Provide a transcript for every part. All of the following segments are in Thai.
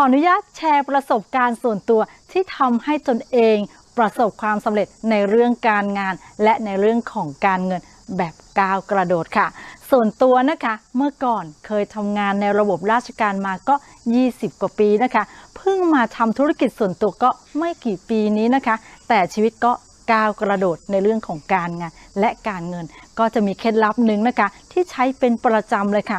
ออนุญาตแชร์ประสบการณ์ส่วนตัวที่ทำให้ตนเองประสบความสำเร็จในเรื่องการงาน และในเรื่องของการเงินแบบก้าวกระโดดค่ะ ส่วนตัวนะคะเมื่อก่อนเคยทำงานในระบบราชการมาก็ 20 กว่าปีนะคะ เพิ่งมาทำธุรกิจส่วนตัวก็ไม่กี่ปีนี้นะคะ แต่ชีวิตก็ก้าวกระโดดในเรื่องของการงานและการเงิน ก็จะมีเคล็ดลับหนึ่งนะคะ ที่ใช้เป็นประจำเลยค่ะ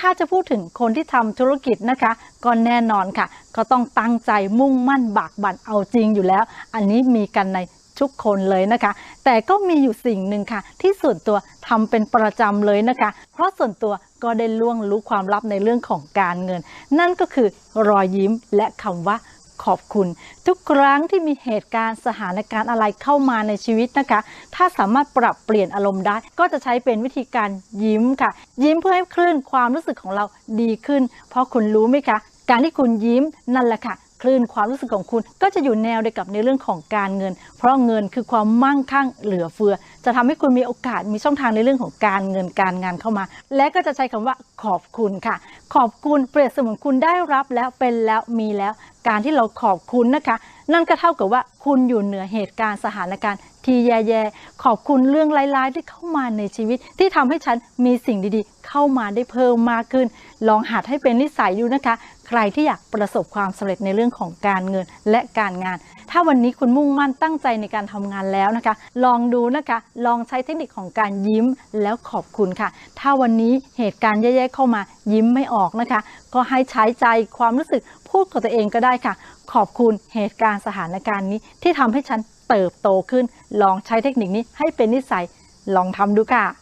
ถ้าจะพูดถึงคนที่ทำธุรกิจนะคะก็แน่นอนค่ะ ก็ต้องตั้งใจมุ่งมั่นบากบั่นเอาจริงอยู่แล้ว อันนี้มีกันในทุกคนเลยนะคะ แต่ก็มีอยู่สิ่งหนึ่งค่ะ ที่ส่วนตัวทำเป็นประจำเลยนะคะ เพราะส่วนตัวก็ได้ล่วงรู้ความลับในเรื่องของการเงิน นั่นก็คือรอยยิ้มและคำว่า ขอบคุณ ทุกครั้งที่มีเหตุการณ์สถานการณ์อะไรเข้ามาในชีวิตนะคะ ถ้าสามารถปรับเปลี่ยนอารมณ์ได้ ก็จะใช้เป็นวิธีการยิ้มค่ะ ยิ้มเพื่อให้คลื่นความรู้สึกของเราดีขึ้น เพราะคุณรู้ไหมคะ การที่คุณยิ้มนั่นแหละค่ะคลื่นความรู้สึกของคุณก็จะอยู่แนวเดียวกับในเรื่องของการเงิน เพราะเงินคือความมั่งคั่งเหลือเฟือ จะทำให้คุณมีโอกาสมีช่องทางในเรื่องของการเงินการงานเข้ามา และก็จะใช้คำว่าขอบคุณค่ะ ขอบคุณเปรียบเสมือนคุณได้รับแล้วเป็นแล้วมีแล้วการที่เราขอบคุณนะคะ นั่นก็เท่ากับว่าคุณอยู่เหนือเหตุการณ์สถานการณ์ที่แย่ๆขอบคุณเรื่องร้ายๆที่เข้ามาในชีวิต ที่ทำให้ฉันมีสิ่งดีๆ เข้ามาได้เพิ่มมากขึ้น ลองหัดให้เป็นนิสัยดูนะคะ ใครที่อยากประสบความสำเร็จในเรื่องของการเงินและการงาน ถ้าวันนี้คุณมุ่งมั่นตั้งใจในการทำงานแล้วนะคะ ลองดูนะคะ ลองใช้เทคนิคของการยิ้มแล้วขอบคุณค่ะ ถ้าวันนี้เหตุการณ์แย่ๆเข้ามายิ้มไม่ออกนะคะ ก็ให้ใช้ใจความรู้สึกพูดกับตัวเองก็ได้ค่ะ ขอบคุณเหตุการณ์สถานการณ์นี้ที่ทำให้ฉันเติบโตขึ้น ลองใช้เทคนิคนี้ให้เป็นนิสัยลองทำดูค่ะ